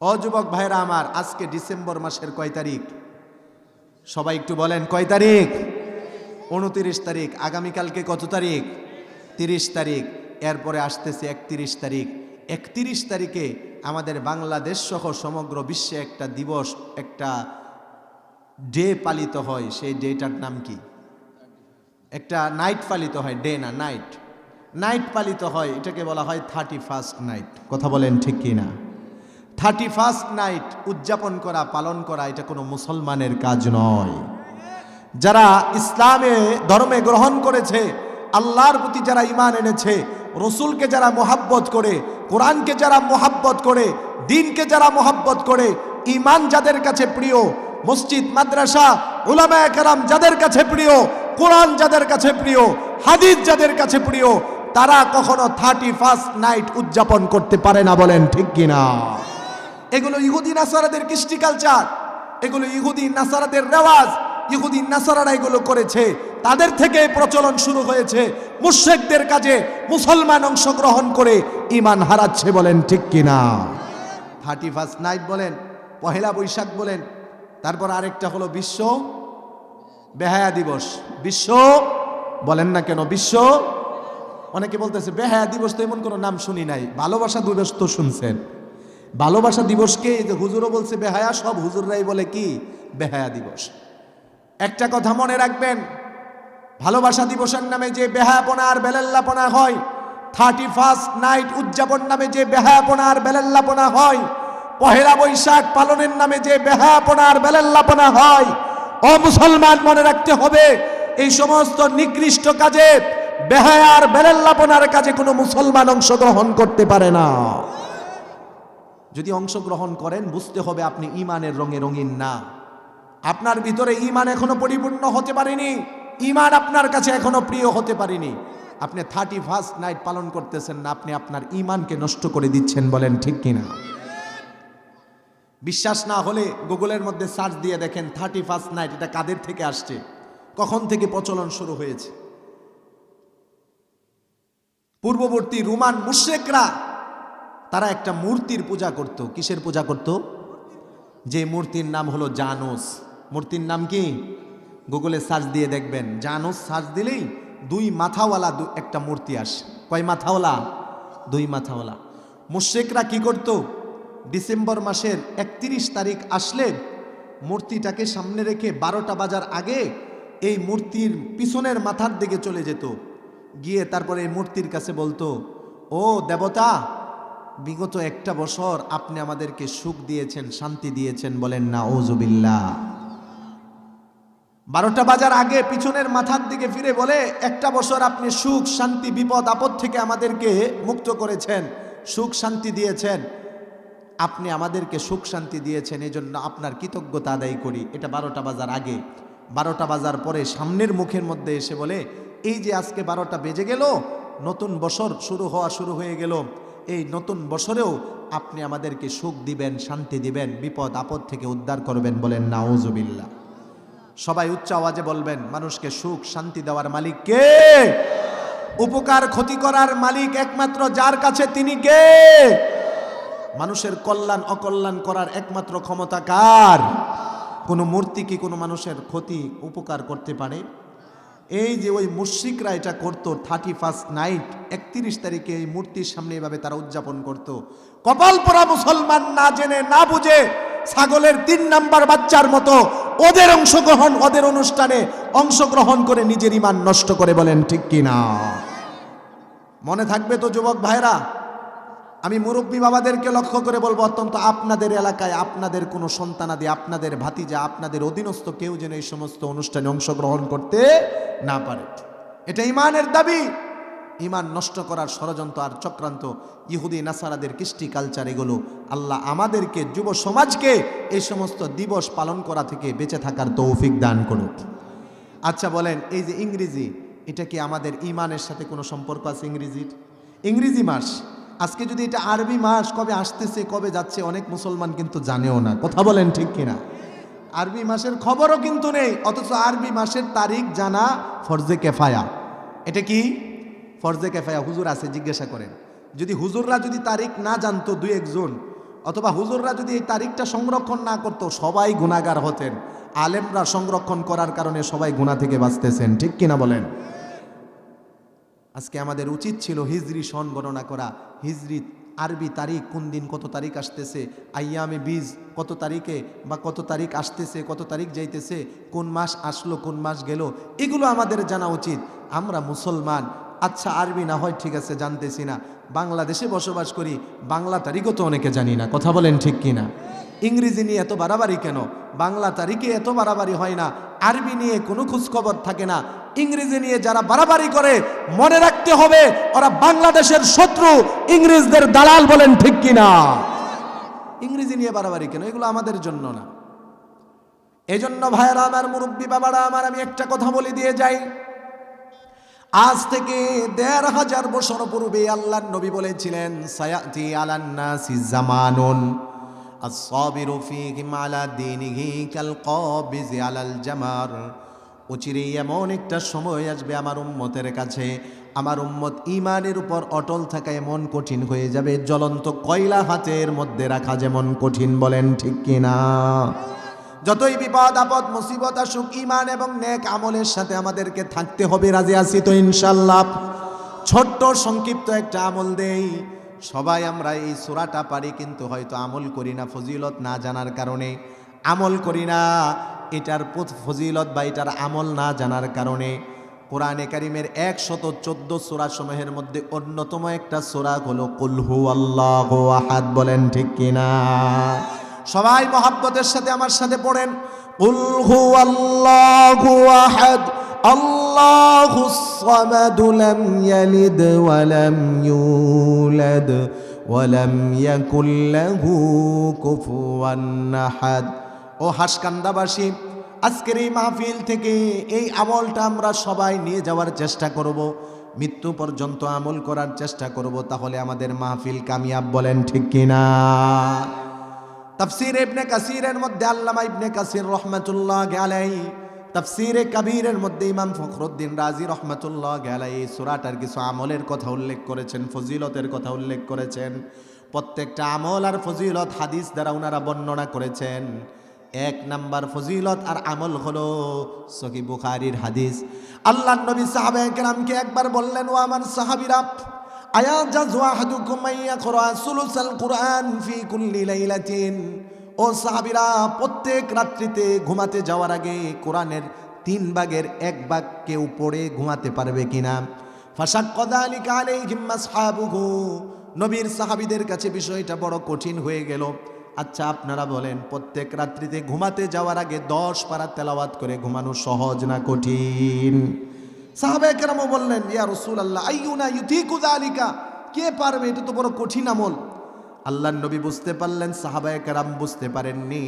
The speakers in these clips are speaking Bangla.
অযুবক ভাইরা আমার, আজকে ডিসেম্বর মাসের কয় তারিখ? সবাই একটু বলেন, কয় তারিখ? উনতিরিশ তারিখ। আগামীকালকে কত তারিখ? তিরিশ তারিখ। এরপরে আসতেছে একত্রিশ তারিখ। একত্রিশ তারিখে আমাদের বাংলাদেশ সহ সমগ্র বিশ্বে একটা দিবস, একটা ডে পালিত হয়। সেই ডেটার নাম কি? একটা নাইট পালিত হয়, ডে না, নাইট। নাইট পালিত হয়, এটাকে বলা হয় থার্টি ফার্স্ট নাইট। কথা বলেন ঠিক কি না থার্টি ফার্স্ট নাইট উদযাপন করা, পালন করা, এটা কোনো মুসলমানের কাজ নয়। যারা ইসলামে, ধর্মে গ্রহণ করেছে, আল্লাহর প্রতি যারা ইমান এনেছে, রসুলকে যারা মোহাব্বত করে, কোরআনকে যারা মোহাব্বত করে, দিনকে যারা মোহাব্বত করে ইমান যাদের কাছে প্রিয়, মসজিদ, মাদ্রাসা উলামা কারাম যাদের কাছে প্রিয়, কোরআন যাদের কাছে প্রিয়, হাদিস যাদের কাছে প্রিয়, তারা কখনো থার্টি ফার্স্ট নাইট উদযাপন করতে পারে না বলেন ঠিক কিনা? এগুলো ইহুদি নাসারাদের কৃষ্টি কালচার এগুলো ইহুদি নাসারাদের রেওয়াজ, ইহুদি নাসারারা এগুলো করেছে। তাদের থেকে প্রচলন শুরু হয়েছে। মুশেকদের কাজে মুসলমান অংশগ্রহণ করে ইমান হারাচ্ছে বলেন ঠিক কিনা? থার্টি ফার্স্ট নাইট বলেন, পহেলা বৈশাখ বলেন, তারপর আরেকটা হলো বিশ্ব বেহায়া দিবস। বিশ্ব বলেন না কেন, বিশ্ব? অনেকে বলতেছে, বেহায়া দিবস তো এমন কোনো নাম শুনি নাই। ভালোবাসা দিবস তো শুনছেন। ভালোবাসা দিবসকে যে হুজুরও বলছে, বেহায়া, সব হুজুররাই বলে কি? বেহায়া দিবস। একটা কথা মনে রাখবেন, ভালোবাসা দিবসের নামে যে বেহায়াপনা আর বেলাল্লাপনা হয় থার্টি ফার্স্ট নাইট উদযাপন নামে যে বেহায়াপনা আর বেলাল্লাপনা হয়, পহেলা বৈশাখ পালনের নামে যে বেহায়াপনা আর বেলাল্লাপনা হয় ও মুসলমান মনে রাখতে হবে, এই সমস্ত নিকৃষ্ট কাজে বেহায়ার বেলাল্লাপনার কাজে কোনো মুসলমান অংশগ্রহণ করতে পারে না। যদি অংশগ্রহণ করেন, বুঝতে হবে আপনি ইমানের রঙে রঙিন না। আপনার ভিতরে ইমান এখনও পরিপূর্ণ হতে পারেনি। ইমান আপনার কাছে এখনও প্রিয় হতে পারেনি। আপনি থার্টি ফার্স্ট নাইট পালন করতেছেন না, আপনি আপনার ইমানকে নষ্ট করে দিচ্ছেন বলেন ঠিক কিনা? বিশ্বাস না হলে গুগলের মধ্যে সার্চ দিয়ে দেখেন থার্টি ফার্স্ট নাইট এটা কাদের থেকে আসছে? কখন থেকে প্রচলন শুরু হয়েছে? পূর্ববর্তী রোমান মুশেকরা তারা একটা মূর্তির পূজা করত। কিসের পূজা করত? যে মূর্তির নাম হলো জানোস। মূর্তির নাম কি? গুগলে সার্চ দিয়ে দেখবেন। জানোস সার্চ দিলেই দুই মাথাওয়ালা একটা মূর্তি আসে। কয় মাথাওয়ালা? দুই মাথাওয়ালা। মুশেকরা কি করত? ডিসেম্বর মাসের একত্রিশ তারিখ আসলে মূর্তিটাকে সামনে রেখে বারোটা বাজার আগে এই মূর্তির পিছনের মাথার দিকে চলে যেত। গিয়ে তারপরে এই মূর্তির কাছে বলতো, ও দেবতা বিগত একটা বছর আপনি আমাদেরকে সুখ দিয়েছেন, শান্তি দিয়েছেন বলেন না ওজুবিল্লা বারোটা বাজার আগে পিছনের মাথার দিকে ফিরে বলে, একটা বছর আপনি সুখ, শান্তি, বিপদ, আপদ থেকে আমাদেরকে মুক্ত করেছেন, সুখ, শান্তি দিয়েছেন। আপনি আমাদেরকে সুখ, শান্তি দিয়েছেন এই জন্য আপনার কৃতজ্ঞতা আদায় করি। এটা বারোটা বাজার আগে। বারোটা বাজার পরে সামনের মুখের মধ্যে এসে বলে, এই যে আজকে বারোটা বেজে গেল, নতুন বছর শুরু হওয়া শুরু হয়ে গেল। এই নতুন বছরেও আপনি আমাদেরকে সুখ দিবেন, শান্তি দিবেন, বিপদ, আপদ থেকে উদ্ধার করবেন বলেন নাউজুবিল্লা সবাই উচ্চ আওয়াজে বলবেন, মানুষকে সুখ, শান্তি দেওয়ার মালিক কে? উপকার, ক্ষতি করার মালিক একমাত্র যার কাছে তিনি কে? মানুষের কল্যাণ, অকল্যাণ করার একমাত্র ক্ষমতা কার? কোনো মূর্তি কি কোনো মানুষের ক্ষতি, উপকার করতে পারে? এই যে ওই মুশ্রিকরা এটা করত থার্টি ফার্স্ট নাইট একত্রিশ তারিখে এই মূর্তির সামনে এভাবে তারা উদযাপন করত। কপাল পরা মুসলমান না জেনে, না বুঝে ছাগলের তিন নাম্বার বাচ্চার মতো ওদের অংশগ্রহণ, ওদের অনুষ্ঠানে অংশগ্রহণ করে নিজের ইমান নষ্ট করে বলেন, ঠিক কিনা? মনে থাকবে তো যুবক ভাইরা? আমি মুরব্বী বাবাদেরকে লক্ষ্য করে বলব, অত্যন্ত আপনাদের এলাকায় আপনাদের কোনো সন্তানাদি, আপনাদের ভাতিজা, আপনাদের অধীনস্থ কেউ যেন এই সমস্ত অনুষ্ঠানে অংশগ্রহণ করতে না পারে। এটা ইমানের দাবি। ইমান নষ্ট করার ষড়যন্ত্র আর চক্রান্ত ইহুদি নাসারাদের কৃষ্টি কালচার এগুলো। আল্লাহ আমাদেরকে, যুব সমাজকে এই সমস্ত দিবস পালন করা থেকে বেঁচে থাকার তৌফিক দান করুক। আচ্ছা বলেন, এই যে ইংরেজি, এটা কি আমাদের ইমানের সাথে কোনো সম্পর্ক আছে ইংরেজির? ইংরেজি মাস আজকে যদি এটা আরবি মাস, কবে আসতেছে, কবে যাচ্ছে, অনেক মুসলমান কিন্তু জানেও না। কথা বলেন ঠিক কিনা? আরবি মাসের খবরও কিন্তু নেই, অথচ আরবি মাসের তারিখ জানা ফরজে কেফায়া। এটা কি? ফরজে কেফায়া, হুজুর আছে, জিজ্ঞাসা করেন। যদি হুজুররা যদি তারিখ না জানতো, দুই একজন, অথবা হুজুররা যদি এই তারিখটা সংরক্ষণ না করতো, সবাই গুণাগার হতেন। আলেমরা সংরক্ষণ করার কারণে সবাই গুণা থেকে বাঁচতেছেন, ঠিক কিনা বলেন? আজকে আমাদের উচিত ছিল হিজরি সন গণনা করা। হিজরি আরবি তারিখ কোন দিন কত তারিখ আসতেছে আইয়ামে বীজ কত তারিখে বা কত তারিখ আসতেছে, কত তারিখ যাইতেছে, কোন মাস আসলো, কোন মাস গেল, এগুলো আমাদের জানা উচিত। আমরা মুসলমান আচ্ছা আরবি না হয় ঠিক আছে জানতেছি না। বাংলাদেশে বসবাস করি, বাংলা তারিখও তো অনেকে জানি না, কথা বলেন ঠিক কিনা? ইংরেজি নিয়ে এত বাড়াবাড়ি কেন? বাংলা তারিখে এত বাড়াবাড়ি হয় না, আরবি নিয়ে কোনো খোঁজখবর থাকে না ইংরেজি নিয়ে যারা বাড়াবাড়ি করে মনে রাখতে হবে ওরা বাংলাদেশের শত্রু ইংরেজদের দালাল বলেন ঠিক কিনা ইংরেজি নিয়ে বাড়াবাড়ি কেন এগুলো আমাদের জন্য না এজন্য ভাইয়েরা আমার মুরব্বী বাবারা আমার আমি একটা কথা বলে দিয়ে যাই আজ থেকে দেড় হাজার বছর পূর্বে আল্লাহ নবী বলেছিলেন সায়াতি আলান্নাসি জামানুন الصابر فيهم على دينه كالقابض على الجمر অচিরে এমন একটা সময় আসবে আমার উম্মতের কাছে। আমার উম্মত ইমানের উপর অটল থাকা এমন কঠিন হয়ে যাবে। জ্বলন্ত কয়লা হাতের মধ্যে রাখা যেমন কঠিন, বলেন ঠিক কিনা? যতই বিপদ, আপদ, মুসিবত আসুক ইমান এবং নেক আমলের সাথে আমাদেরকে থাকতে হবে, রাজি আছি তো ইনশাল্লাহ ছোট্ট, সংক্ষিপ্ত একটা আমল দেই। সবাই আমরা এই সোরাটা পারি, কিন্তু হয়তো আমল করি না, ফজিলত না জানার কারণে। আমল করি না এটার পথ- ফজিলত বা এটার আমল না জানার কারণে কোরআনে কারিমের একশত চোদ্দ সোরা সমূহের মধ্যে অন্যতম একটা সোরা হলো কুলহু আল্লাহ আহাদ বলেন ঠিক কিনা সবাই মহাব্বতের সাথে আমার সাথে পড়েন কুলহু আল্লাহ আহাদ الله الصمد لم يلد ولم يولد ولم يكن له كفوا احد ও হাসকান্দাবাসী আজকের এই মাহফিল থেকে এই আমলটা আমরা সবাই নিয়ে যাওয়ার চেষ্টা করব, মৃত্যু পর্যন্ত আমল করার চেষ্টা করব, তাহলে আমাদের মাহফিল কামিয়াব বলেন ঠিক কিনা? তাফসির ইবনে কাসিরের মধ্যে আল্লামা ইবনে কাসির রহমাতুল্লাহ আলাই তাফসিরে কাবীরের মধ্যে ইমাম ফখরুদ্দিন রাজি রহমাতুল্লাহ আলাই এই সূরাটার কিছু আমলের কথা উল্লেখ করেছেন, ফজিলতের কথা উল্লেখ করেছেন। প্রত্যেকটা আমল আর ফজিলত হাদিস দ্বারা ওনারা বর্ণনা করেছেন। এক নাম্বার ফজিলত আর আমল হলো সহি বুখারির হাদিস। আল্লাহ নবী সাহাবে কেরামকে একবার বললেন, ও আমার সাহাবিরা আয়াজাজু আহাদুকুম আইয়াকরা সুলুসাল কুরআন ফি কুল্লি লাইলাতিন? ও সাহাবিরা, প্রত্যেক রাত্রিতে ঘুমাতে যাওয়ার আগে কোরআনের তিন ভাগের এক ভাগ কেউ পড়ে ঘুমাতে পারবে কিনা? ফাশাক্কাদা আলিকা আলাইহিম আসহাবুহু নবীর সাহাবীদের কাছে বিষয়টা বড় কঠিন হয়ে গেল। আচ্ছা আপনারা বলেন, প্রত্যেক রাত্রিতে ঘুমাতে যাওয়ার আগে দশ পারা তেলাওয়াত করে ঘুমানো সহজ না কঠিন? সাহাবে কেরামও বললেন, ইয়া রসুল আল্লাহ আইয়ুনা ইউথিকু যালিকা? কে পারবে? এটা তো বড় কঠিন আমল। আল্লাহ নবী বুঝতে পারলেন, সাহাবায়ে কেরাম বুঝতে পারেননি।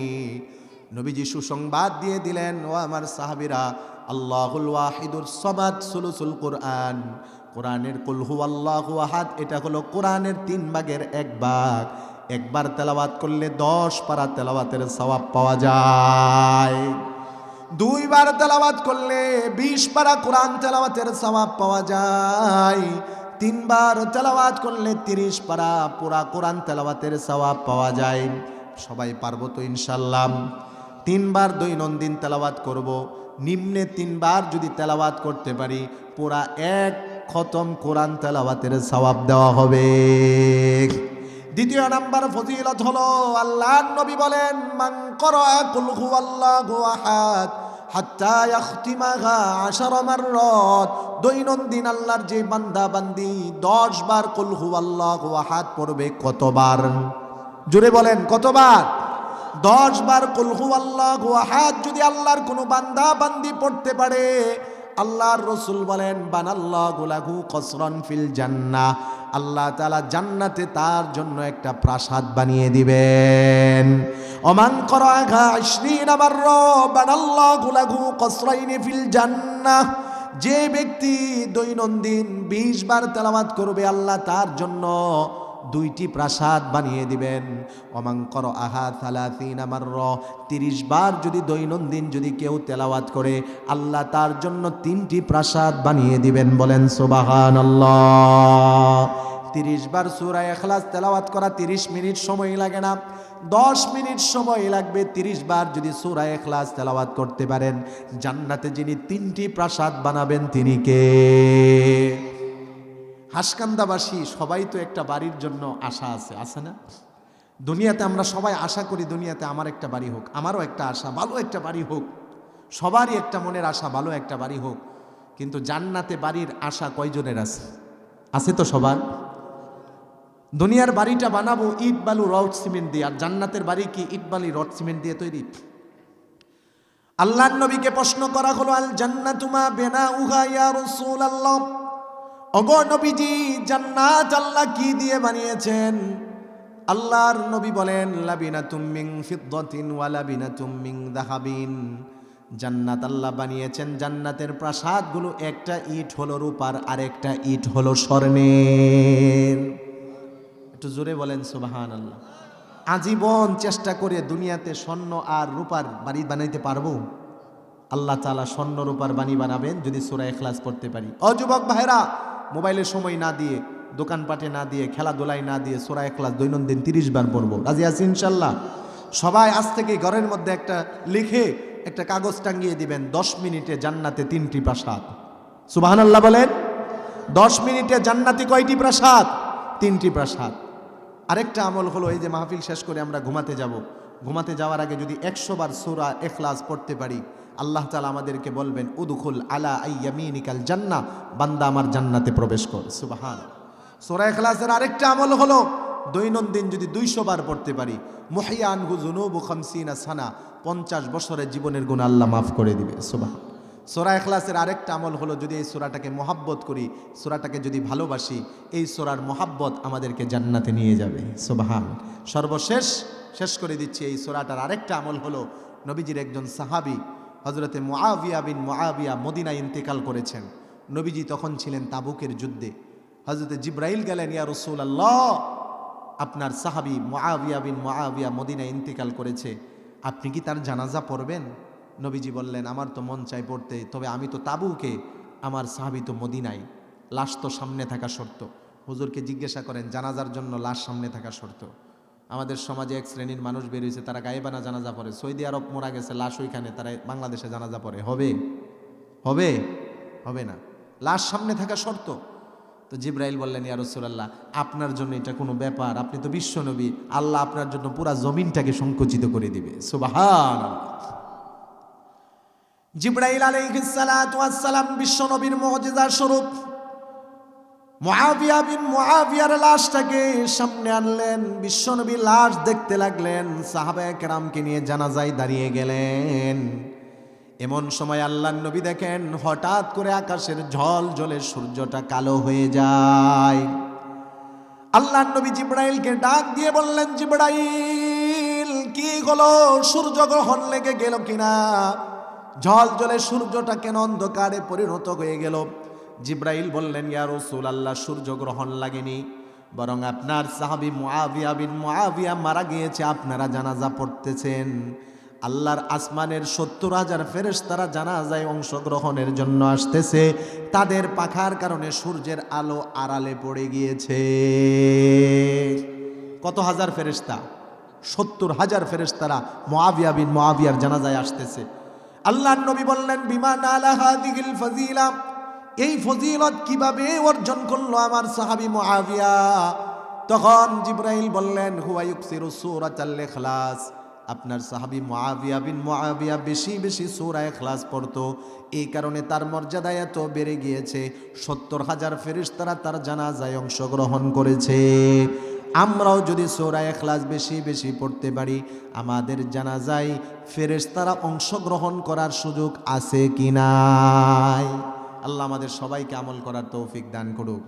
নবীজি সুসংবাদ দিয়ে দিলেন, ও আমার সাহাবিরা, আল্লাহুল ওয়াহিদুর সমাদ সুলুসুল কোরআন। কোরআনের কুলহু আল্লাহু আহাদ, এটা হলো কোরআনের তিন ভাগের এক ভাগ। একবার তেলাওয়াত করলে দশ পারা তেলাওয়াতের সওয়াব পাওয়া যায়। দুইবার তেলাওয়াত করলে বিশ পারা কোরআন তেলাওয়াতের সওয়াব পাওয়া যায়। তিনবার তেলাওয়াত করলে তিরিশ পারা পুরা কোরআন তেলাওয়াতের সওয়াব পাওয়া যায়। সবাই পারব তো ইনশাল্লাহ তিনবার দৈনন্দিন তেলাবাত করব। নিম্নে তিনবার যদি তেলাবাত করতে পারি, পুরা এক খতম কোরআন তেলাওয়াতের সওয়াব দেওয়া হবে। দ্বিতীয় নাম্বার ফজিলত হলো আল্লাহ নবী বলেন, মান করা কুল হুয়াল্লাহু আহাদ হাত্তা ইয়াখতিমাহা আশার মাররাত। দৈনন্দিন আল্লাহর যে বান্দা বান্দি 10 বার কুল হুয়াল্লাহু আহাদ পড়বে কতবার? জোরে বলেন, কতবার? দশ বার কুল হুয়াল্লাহু আহাদ যদি আল্লাহর কোনো বান্দা বান্দি পড়তে পারে আল্লাহর রসুল বলেন, বানাল্লাহ গুলাহু কসরন ফিল জান্না আল্লাহ তালা জান্নাতে তার জন্য একটা প্রাসাদ বানিয়ে দিবেন। আশরিন আমার বানাল্লাহ কসরাইনি ফিল যে ব্যক্তি দৈনন্দিন বিশ বার তেলাওয়াত করবে, আল্লাহ তার জন্য দুইটি প্রাসাদ বানিয়ে দিবেন। অমাঙ্কর আহা থালাতিন আমার র তিরিশ বার যদি দৈনন্দিন যদি কেউ তেলাওয়াত করে, আল্লাহ তার জন্য তিনটি প্রাসাদ বানিয়ে দিবেন বলেন সোবাহান আল্লাহ তিরিশ বার সুরা এখলাস তেলাওয়াত করা তিরিশ মিনিট সময় লাগে না। দশ মিনিট সময় লাগবে তিরিশ বার যদি সুরা এখলাস তেলাওয়াত করতে পারেন। জান্নাতে যিনি তিনটি প্রাসাদ বানাবেন তিনি কে? হাসকান্দাবাসী, সবাই তো একটা বাড়ির জন্য আশা আছে আছে না? দুনিয়াতে আমরা সবাই আশা করি দুনিয়াতে আমার একটা বাড়ি হোক, আমারও একটা আশা, ভালো একটা বাড়ি হোক, সবারই একটা মনের আশা, ভালো একটা বাড়ি হোক, কিন্তু জান্নাতে বাড়ির আশা কয়জনের আছে? আছে তো সবার? দুনিয়ার বাড়িটা বানাবো ইট, বালু, রড, সিমেন্ট দিয়ে, আর জান্নাতের বাড়ি কি ইট, বালি, রড, সিমেন্ট দিয়ে তৈরি? আল্লাহর নবীকে প্রশ্ন করা হলো আল জান্নাতুমা বেনা উহা ইয়া রাসূলুল্লাহ। ওগো নবীজি, জান্নাত আল্লাহ কি দিয়ে বানিয়েছেন? আল্লাহর নবী বলেন, লাবিনাতুম মিন ফিদ্দাতিন ওয়া লাবিনাতুম মিন দাহাবিন। জান্নাত আল্লাহ বানিয়েছেন, জান্নাতের প্রাসাদগুলো একটা ইট হলো রূপার, আরেকটা ইট হলো স্বর্ণের। একটু জোরে বলেন সুবাহান আল্লাহ আজীবন চেষ্টা করে দুনিয়াতে স্বর্ণ আর রূপার বাড়ি বানাইতে পারব? আল্লাহ তালা স্বর্ণ রূপার বাণী বানাবেন, যদি সুরা এখলাস পড়তে পারি। অযুবক ভাইরা মোবাইলে সময় না দিয়ে, দোকানপাটে না দিয়ে, খেলাধুলায় না দিয়ে সোরা এখলাস দৈনন্দিন তিরিশ বার পড়ব। রাজি আছি ইনশাল্লাহ সবাই আজ থেকে ঘরের মধ্যে একটা লিখে, একটা কাগজ টাঙ্গিয়ে দিবেন, দশ মিনিটে জান্নাতে তিনটি প্রাসাদ। সুবাহান আল্লাহ বলেন, দশ মিনিটে জান্নাতি কয়টি প্রাসাদ? তিনটি প্রাসাদ। আরেকটা আমল হলো এই যে মাহফিল শেষ করে আমরা ঘুমাতে যাব। ঘুমাতে যাওয়ার আগে যদি একশো বার সুরা এখলাস পড়তে পারি আল্লাহ তালা আমাদেরকে বলবেন, উদুখুল আলা আইয়ামিনিকাল জান্না বান্দা আমার জান্নাতে প্রবেশ কর। সুবাহান সোরা এখলাসের আরেকটা আমল হলো, দৈনন্দিন যদি দুইশো বার পড়তে পারি মহিয়ান হুজুনুবু খামসিনা সানা। পঞ্চাশ বছরের জীবনের গুণ আল্লাহ মাফ করে দিবে। সুবাহ সোরা এখলাসের আরেকটা আমল হলো, যদি এই সোরাটাকে মহাব্বত করি, সোরাটাকে যদি ভালোবাসি, এই সোরার মহাব্বত আমাদেরকে জান্নাতে নিয়ে যাবে। সুবাহান সর্বশেষ, শেষ করে দিচ্ছি, এই সোরাটার আরেকটা আমল হলো, নবীজির একজন সাহাবি হজরতে মোয়াবিয়া বিন মোয়াবিয়া মদিনায় ইন্তেকাল করেছেন। নবীজি তখন ছিলেন তাবুকের যুদ্ধে। হজরতে জিব্রাইল গেলেন, ইয়া রসুল আল্লাহ আপনার সাহাবি মোয়াবিয়া বিন মোয়াবিয়া মদিনায় ইন্তেকাল করেছে। আপনি কি তার জানাজা পড়বেন? নবীজি বললেন, আমার তো মন চাই পড়তে, তবে আমি তো তাবুকে, আমার সাহাবি তো মদিনায়। লাশ তো সামনে থাকা শর্ত। হুজুরকে জিজ্ঞাসা করেন, জানাজার জন্য লাশ সামনে থাকা শর্ত? আমাদের সমাজে এক শ্রেণির মানুষ বেরিয়েছে তারা গায়েবানা জানাজা পড়ে সৌদি আরব মোরা গেছে, লাশ ওইখানে, তারা বাংলাদেশে জানাজা পড়ে হবে? হবে? হবে না। লাশ সামনে থাকা শর্ত। তো জিব্রাইল বললেন, ইয়া রসুলাল্লাহ, আপনার জন্য এটা কোনো ব্যাপার। আপনি তো বিশ্বনবী আল্লাহ আপনার জন্য পুরা জমিনটাকে সংকুচিত করে দিবে। সুবাহান জিব্রাইল আলাইহিসসালাম বিশ্বনবীর মুজিজার স্বরূপ মুআবিয়া বিন মুআবিয়ার লাশটাকে সামনে আনলেন বিশ্বনবী লাশ দেখতে লাগলেন সাহাবায়ে কেরামকে নিয়ে জানাজায় দাঁড়িয়ে গেলেন। এমন সময় আল্লাহ নবী দেখেন, হঠাৎ করে আকাশের ঝল ঝলে সূর্যটা কালো হয়ে যায়। আল্লাহ নবী জিব্রাইলকে ডাক দিয়ে বললেন, জিব্রাইল, কি হলো? সূর্য গ্রহণ লেগে গেল কিনা? ঝল ঝলে সূর্যটা কেন অন্ধকারে পরিণত হয়ে গেল? জিব্রাইল বললেন, ইয়া রসুল আল্লাহ সূর্য গ্রহণ লাগেনি। বরং আপনার সাহাবি মুআবিয়া বিন মুআবিয়া মারা গিয়েছে, আপনারা জানাজা পড়তেছেন। আল্লাহর আসমানের সত্তর হাজার ফেরেস তারা জানাজায় অংশগ্রহণের জন্য আসতেছে। তাদের পাখার কারণে সূর্যের আলো আড়ালে পড়ে গিয়েছে। কত হাজার ফেরেস্তা সত্তর হাজার ফেরেস্তারা মোয়াবিয়া বিন মোয়াবিয়ার জানাজায় আসতেছে। আল্লাহর নবী বললেন বিমান আলাহাদিগিল ফজিলা? এই ফজিলত কীভাবে অর্জন করল আমার সাহাবি মুআবিয়া তখন জিব্রাইল বললেন হুয়ায়ুকসিরু সূরাতাল ইখলাস। আপনার সাহাবি মহাবিয়া বিন মহাবিয়া বেশি বেশি সূরা ইখলাস পড়তো। এই কারণে তার মর্যাদা এত বেড়ে গিয়েছে, সত্তর হাজার ফেরেশতারা তার জানাজায় অংশগ্রহণ করেছে। আমরাও যদি সূরা ইখলাস বেশি বেশি পড়তে পারি, আমাদের জানাজায় ফেরেশতারা অংশগ্রহণ করার সুযোগ আছে কি নাই? আল্লাহ আমাদের সবাইকে আমল করার তৌফিক দান করুক।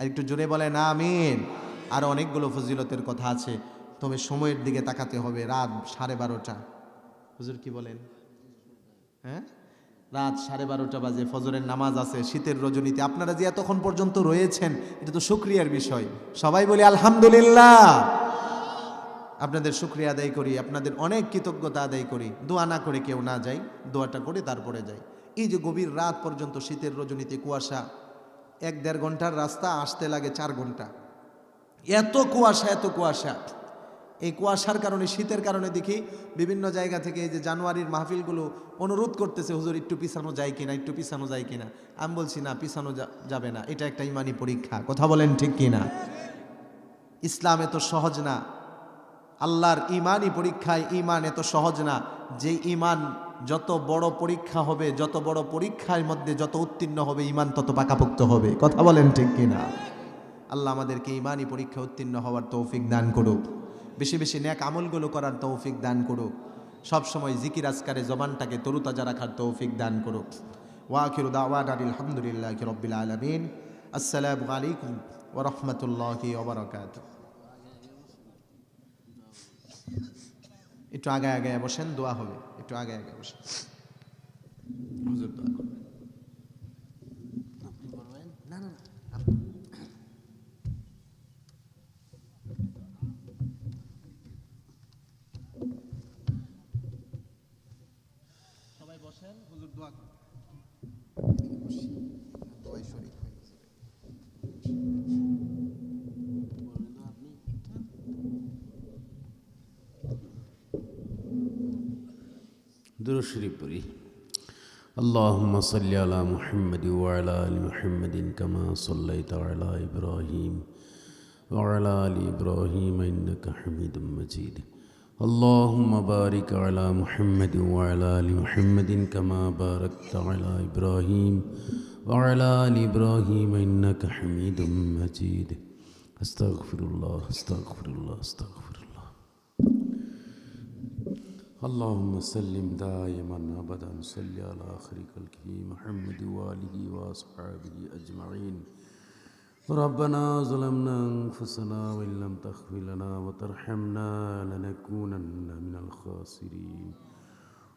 আর একটু জোরে বলে না আমিন। আর অনেকগুলো ফজিলতের কথা আছে। তবে সময়ের দিকে তাকাতে হবে। রাত সাড়ে বারোটা। হুজুর কি বলেন? হ্যাঁ? রাত সাড়ে বারোটা বাজে, ফজরের নামাজ আছে, শীতের রজনীতে। আপনারা যে এতক্ষণ পর্যন্ত রয়েছেন, এটা তো শুক্রিয়ার বিষয়। সবাই বলি, আলহামদুলিল্লাহ। আপনাদের শুক্রিয়া আদায় করি, আপনাদের অনেক কৃতজ্ঞতা আদায় করি। দোয়া না করে কেউ না যাই দোয়াটা করে তারপরে যাই এই যে গভীর রাত পর্যন্ত শীতের রজনীতে কুয়াশা, এক দেড় ঘণ্টার রাস্তা আসতে লাগে চার ঘণ্টা। এত কুয়াশা এত কুয়াশা। এই কুয়াশার কারণে, শীতের কারণে দেখি বিভিন্ন জায়গা থেকে এই যে জানুয়ারির মাহফিলগুলো অনুরোধ করতেছে, হুজুর, একটু পিছানো যায় কিনা, একটু পিছানো যায় কিনা? আমি বলছি, না, পিছানো যাবে না। এটা একটা ইমানি পরীক্ষা। কথা বলেন ঠিক কিনা? ইসলাম এত সহজ না। আল্লাহর ইমানই পরীক্ষায় ইমান এত সহজ না। যে ইমান যত বড় পরীক্ষা হবে, যত বড় পরীক্ষার মধ্যে যত উত্তীর্ণ হবে ইমান তত পাকাপোক্ত হবে। কথা বলেন ঠিক কিনা? আল্লাহ আমাদেরকে ইমানই পরীক্ষা উত্তীর্ণ হওয়ার তৌফিক দান করুক। বেশি বেশি ন্যাক আমলগুলো করার তৌফিক দান করুক। সবসময় জিকির আজকারে জবানটাকে তরুতাজা রাখার তৌফিক দান করুক। ওয়াকির দাওয়ান আলহামদুলিল্লাহ রব্বিল আলমিন। আসসালামু আলাইকুম ওরহমতুল্লাহি ওবরাকাত একটু আগে আগে বসেন দোয়া হবে একটু আগে আগে বসেন। হুজুর দোয়া। درشري بري اللهم صل على محمد وعلى آل محمد كما صليت على إبراهيم وعلى آل إبراهيم إنك حميد مجيد. اللهم بارك على محمد وعلى آل محمد كما باركت على إبراهيم وعلى آل إبراهيم إنك حميد مجيد. أستغفر الله أستغفر الله أستغفر اللهم سلم دائما أبدا صل على آخر خلقه محمد وآله وأصحابه أجمعين. ربنا ظلمنا أنفسنا وإن لم تغفر لنا وترحمنا لنكونن من الخاسرين.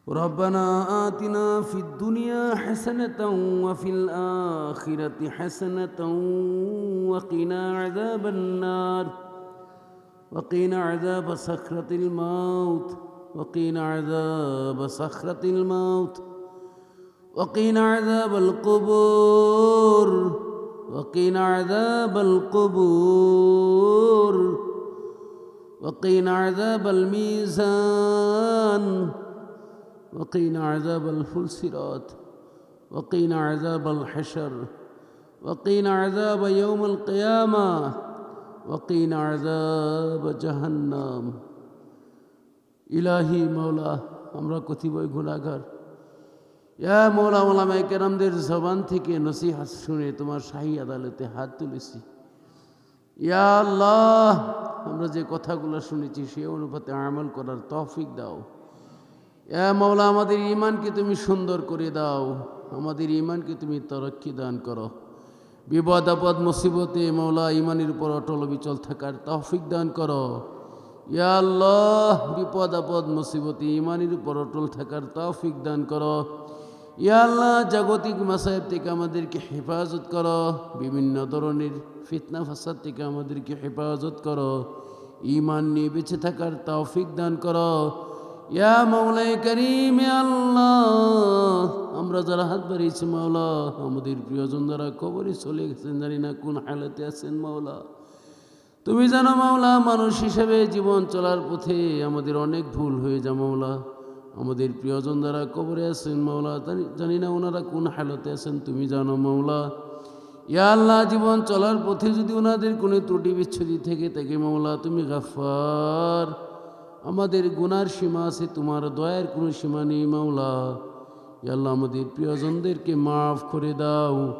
ربنا آتنا في الدنيا حسنة وفي الآخرة حسنة وقنا عذاب النار وقنا عذاب صخرة الموت. وقنا عذاب صخرة الموت وقنا عذاب القبور وقنا عذاب القبور وقنا عذاب الميزان وقنا عذاب الفلسرات وقنا عذاب الحشر وقنا عذاب يوم القيامة وقنا عذاب جهنم. ইলাহি মৌলা আমরা কতিপয় গুণাগার ইয়া মৌলা মোলামাই কেরামদের জবান থেকে নসিহাত শুনে তোমার শাহী আদালতে হাত তুলেছি। ইয়া আল্লাহ, আমরা যে কথাগুলো শুনেছি সে অনুপাতে আমল করার তৌফিক দাও। ইয়া মৌলা আমাদের ইমানকে তুমি সুন্দর করে দাও। আমাদের ইমানকে তুমি তরক্কি দান করো। বিপদ আপদ, মুসিবতে মৌলা ইমানের উপর অটল বিচল থাকার তৌফিক দান করো। ইয়া আল্লাহ, বিপদ, আপদ, মুসিবতে, ইমানের উপর অটল থাকার তৌফিক দান করো। ইয়া আল্লাহ, জাগতিক মাসায়েব থেকে আমাদেরকে হেফাজত করো। বিভিন্ন ধরনের ফিতনা, ফাসাদ থেকে আমাদেরকে হেফাজত করো। ইমান নিয়ে বেঁচে থাকার তৌফিক দান করো। ইয়া মাওলাই করিম আল্লাহ, আমরা যারা হাত বাড়িয়েছি মাওলা, আমাদের প্রিয়জন যারা কবরে চলে গেছেন, জানি না কোন হালতে আছেন মাওলা। তুমি জানো মাওলা, মানুষ হিসেবে জীবন চলার পথে আমাদের অনেক ভুল হয়ে যা মাওলা। আমাদের প্রিয়জন যারা কবরে আছেন মাওলা, জানি- না ওনারা কোন হালতে আছেন, তুমি জানো মাওলা। ইয়া আল্লাহ, জীবন চলার পথে যদি ওনাদের কোনো ত্রুটি বিচ্ছুতি থেকে থাকে মাওলা, তুমি গাফার আমাদের গুনার সীমা আছে, তোমার দয়ার কোনো সীমা নেই মাওলা। ইয়া আল্লাহ, আমাদের প্রিয়জনদেরকে মাফ করে দাও।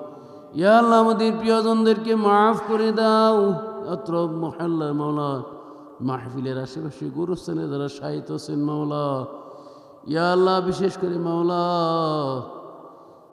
ইয়া আল্লাহ, আমাদের প্রিয়জনদেরকে মাফ করে দাও। অত্র মহাল্লা মাওলা, মাহফিলের আশেপাশে গুরুস্থানে যারা সাহিত্য হোসেন মাওলা, ইয়া আল্লাহ, বিশেষ করে মাওলা